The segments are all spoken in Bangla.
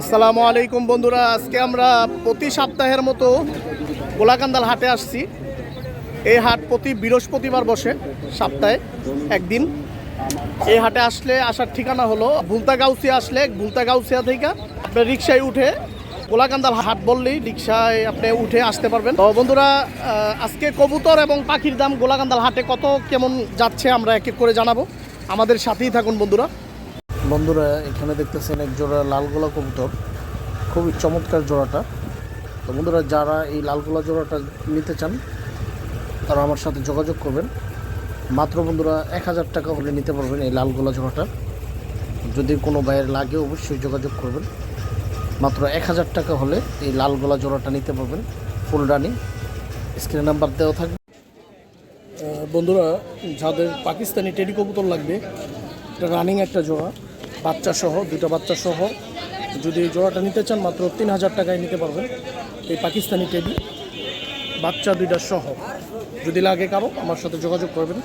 আসসালামু আলাইকুম বন্ধুরা, আজকে আমরা প্রতি সপ্তাহের মতো গোলাকান্দাল হাটে আসছি। এই হাট প্রতি বৃহস্পতিবার বসে সপ্তাহে একদিন। এই হাটে আসলে আসার ঠিকানা হলো ভুলতা গাউসিয়া আসলে ভুলতা গাউসিয়া থেকে আপনি রিক্সায় উঠে গোলাকান্দাল হাট বললেই রিক্সায় আপনি উঠে আসতে পারবেন। তো বন্ধুরা আজকে কবুতর এবং পাখির দাম গোলাকান্দাল হাটে কত, কেমন যাচ্ছে আমরা এক এক করে জানাব। আমাদের সাথেই থাকুন বন্ধুরা। বন্ধুরা, এখানে দেখতেছেন এক জোড়া লালগোলা কবুতর। খুবই চমৎকার জোড়াটা। তো বন্ধুরা, যারা এই লালগোলা জোড়াটা নিতে চান, তারা আমার সাথে যোগাযোগ করবেন। মাত্র বন্ধুরা, এক হাজার টাকা হলে নিতে পারবেন এই লালগোলা জোড়াটা। যদি কোনো বাইরের লাগে, অবশ্যই যোগাযোগ করবেন। মাত্র এক হাজার টাকা হলে এই লালগোলা জোড়াটা নিতে পারবেন। ফুল রানিং, স্ক্রিন নাম্বার দেওয়া থাকবে। বন্ধুরা, যাদের পাকিস্তানি টেডি কবুতর লাগবে, এটা রানিং একটা জোড়া। বাচ্চা সহ দুটো বাচ্চা সহ যদি জোড়াটা নিতে চান, মাত্র তিন হাজার টাকায় নিতে পারবেন এই পাকিস্তানি টেডি। বাচ্চা দুইটা সহ। যদি লাগে কারও আমার সাথে যোগাযোগ করবেন।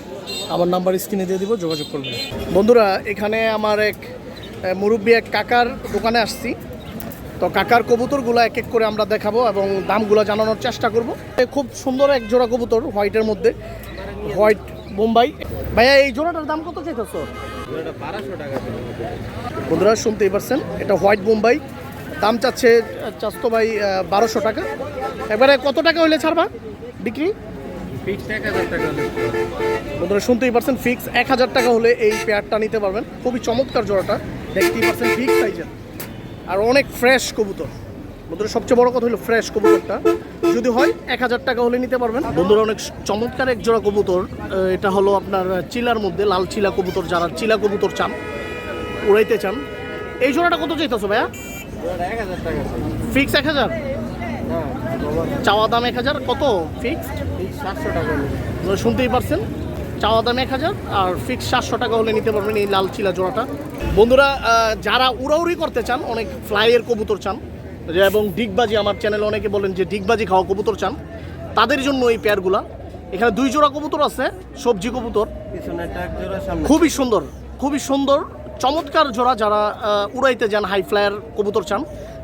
আমার নাম্বার স্ক্রিনে দিয়ে দিব, যোগাযোগ করবেন। বন্ধুরা, এখানে আমার এক মুরব্বী এক কাকার দোকানে আসছি। তো কাকার কবুতরগুলো এক এক করে আমরা দেখাবো এবং দামগুলো জানানোর চেষ্টা করব। খুব সুন্দর এক জোড়া কবুতর, হোয়াইটের মধ্যে। হোয়াইট বোম্বাই ভাইয়া এই জোড়াটার দাম কত চাইতেছ? বন্ধুরা শুনতেই পারছেন এটা হোয়াইট বোম্বাই দাম চাচ্ছে চাস্তো ভাই বারোশো টাকা। এবারে কত টাকা হইলে ছাড়বা বিক্রি? বন্ধুরা শুনতেই পারছেন ফিক্স এক হাজার টাকা হলে এই পেয়ারটা নিতে পারবেন। খুবই চমৎকার জোড়াটা। দেখতেই পারছেন ফিক্স সাইজের আর অনেক ফ্রেশ কবুতর। বন্ধুরা সবচেয়ে বড় কথা হলো ফ্রেশ কবুতরটা। যদি হয় এক হাজার টাকা হলে নিতে পারবেন। বন্ধুরা অনেক চমৎকার এক জোড়া কবুতর। এটা হলো আপনার চিলার মধ্যে লাল চিলা কবুতর যারা চিলা কবুতর চান উড়াইতে চান। এই জোড়াটা কত চাইতেছো ভাইয়া? ফিক্স এক হাজার চাওয়া দাম এক হাজার কত? ফিক্স আপনারা শুনতেই পারছেন? চাওয়া দাম এক হাজার আর ফিক্স সাতশো টাকা হলে নিতে পারবেন এই লাল চিলা জোড়াটা। বন্ধুরা যারা উড়াউড়ি করতে চান অনেক ফ্লাইয়ের কবুতর চান এবং ডিগবাজি আমার চ্যানেলে অনেকে বলেন যে ডিগবাজি খাওয়া কবুতর চান। তাদের জন্য এই পেয়ারগুলা। এখানে দুই জোড়া কবুতর আছে সবজি কবুতর। খুবই সুন্দর খুবই সুন্দর চমৎকার জোড়া যারা উড়াইতে যান হাই ফ্লায়ার কবুতর চান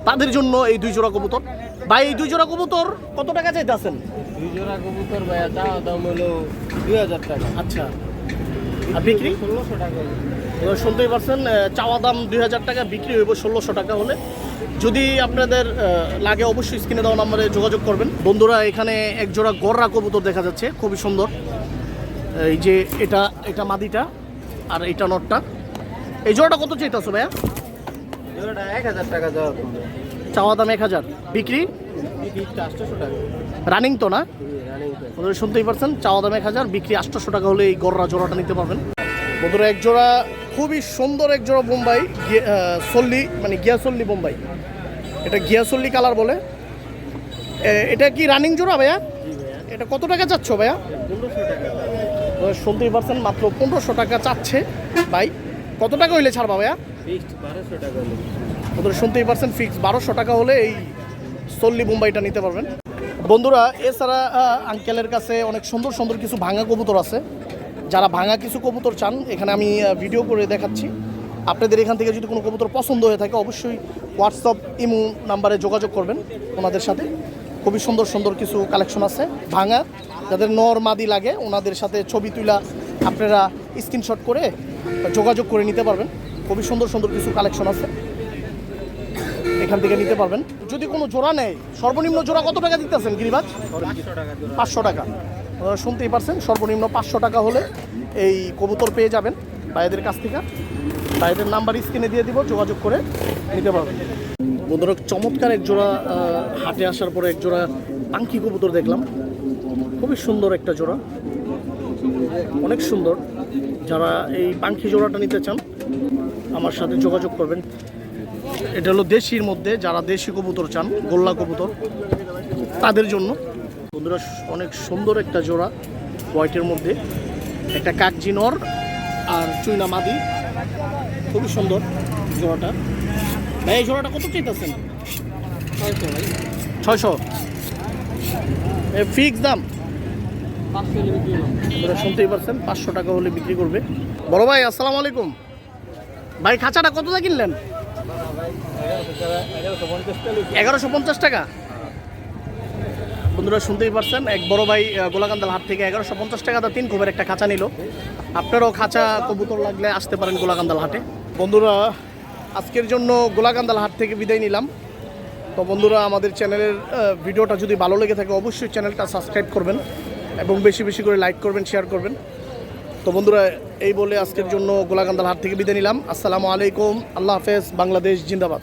তাদের জন্য এই দুই জোড়া কবুতর। ভাই এই দুই জোড়া কবুতর কত টাকা চাইতে আছেন দুই জোড়া কবুতর ভাইয়া দাম হলো দুই হাজার টাকা। আচ্ছা। বিক্রি? ষোলোশো টাকা। এবার শুনতেই পারছেন চাওয়া দাম দুই হাজার টাকা বিক্রি হইব ষোলোশো টাকা হলে। যদি আপনাদের লাগে অবশ্যই স্ক্রিনে দেওয়া নাম্বারে যোগাযোগ করবেন। বন্ধুরা এখানে এক জোড়া গররা কবুতর দেখা যাচ্ছে খুবই সুন্দর। এই যে এটা এটা মাদিটা আর এটা নটটা। এই জোড়াটা কত চাইতে চাইতেছো ভাইয়া? জোড়াটা এক হাজার টাকা দেওয়া চাওয়া দাম এক হাজার। বিক্রি? রানিং তো না? শুনতেই পারছেন চাওয়া দাম এক হাজার বিক্রি আটশোশো টাকা হলে এই গররা জোড়াটা নিতে পারবেন। বন্ধুরা এক জোড়া খুবই সুন্দর এক জোড়া বোম্বাই সল্লি মানে গিয়াসল্লি বোম্বাই। এটা গিয়াসল্লি কালার বলে। এটা কি রানিং জোড়া ভাইয়া? এটা কত টাকা চাচ্ছ ভাইয়া? শুনতেই পারছেন মাত্র, পনেরোশো টাকা চাচ্ছে। ভাই, কত টাকা হইলে ছাড়বা ভাইয়া? ফিক্সড বারোশো টাকা হলো বন্ধুরা ফিক্স বারোশো টাকা হলে এই সল্লি মুম্বাইটা নিতে পারবেন। বন্ধুরা, এছাড়া আঙ্কেলের কাছে অনেক সুন্দর সুন্দর কিছু ভাঙা কবুতর আছে। যারা ভাঙা কিছু কবুতর চান এখানে আমি ভিডিও করে দেখাচ্ছি। আপনাদের এখান থেকে যদি কোনো কবুতর পছন্দ হয়ে থাকে অবশ্যই হোয়াটসঅ্যাপ ইমু নাম্বারে যোগাযোগ করবেন ওনাদের সাথে। খুবই সুন্দর সুন্দর কিছু কালেকশন আছে। ভাঙা যাদের নর মাদি লাগে ওনাদের সাথে ছবি তুলা আপনারা স্ক্রিনশট করে যোগাযোগ করে নিতে পারবেন। খুবই সুন্দর সুন্দর কিছু কালেকশন আছে। এখান থেকে নিতে পারবেন। যদি কোনো জোড়া নেয় সর্বনিম্ন জোড়া কত টাকা দিতেছেন গিরিবাজ? পাঁচশো টাকা। শুনতেই পারছেন, সর্বনিম্ন পাঁচশো টাকা হলে এই কবুতর পেয়ে যাবেন ভাইদের কাছ থেকে। ভাইদের নাম্বার স্ক্রিনে দিয়ে দিব, যোগাযোগ করে নিতে পারবেন। বন্ধুরা, চমৎকার এক জোড়া হাটে আসার পরে এক জোড়া পাঙ্কি কবুতর দেখলাম। খুবই সুন্দর একটা জোড়া। অনেক সুন্দর। যারা এই পাঙ্কি জোড়াটা নিতে চান, আমার সাথে যোগাযোগ করবেন। এটা হলো দেশির মধ্যে, যারা দেশি কবুতর চান, গোল্লা কবুতর, তাদের জন্য। বন্ধুরা অনেক সুন্দর একটা জোড়া হোয়াইটের মধ্যে। একটা কাকজি নর আর চুইনা মাদি। খুবই সুন্দর জোড়াটা। ভাই এই জোড়াটা কত চাইতেছেন? ছয়শো ভাই। ছয়শো। ফিক্স দাম। আপনারা শুনতেই পারছেন পাঁচশো টাকা হলে বিক্রি করবে। বড় ভাই আসসালামু আলাইকুম। ভাই খাঁচাটা কত দা কিনলেন? এগারোশো পঞ্চাশ টাকা? বন্ধুরা শুনতেই পারছেন, এক বড় ভাই গোলাকান্দাল হাট থেকে এগারোশো পঞ্চাশ টাকাতে তিন খুবের একটা খাঁচা নিল। আপনারাও খাঁচা, কবুতর লাগলে আসতে পারেন গোলাকান্দাল হাটে। বন্ধুরা, আজকের জন্য গোলাকান্দাল হাট থেকে বিদায় নিলাম। তো বন্ধুরা, আমাদের চ্যানেলের ভিডিওটা যদি ভালো লেগে থাকে, অবশ্যই চ্যানেলটা সাবস্ক্রাইব করবেন এবং বেশি বেশি করে লাইক করবেন, শেয়ার করবেন। তো বন্ধুরা, এই বলে আজকের জন্য গোলাকান্দাল হাট থেকে বিদায় নিলাম। আসসালামু আলাইকুম, আল্লাহ হাফেজ, বাংলাদেশ জিন্দাবাদ।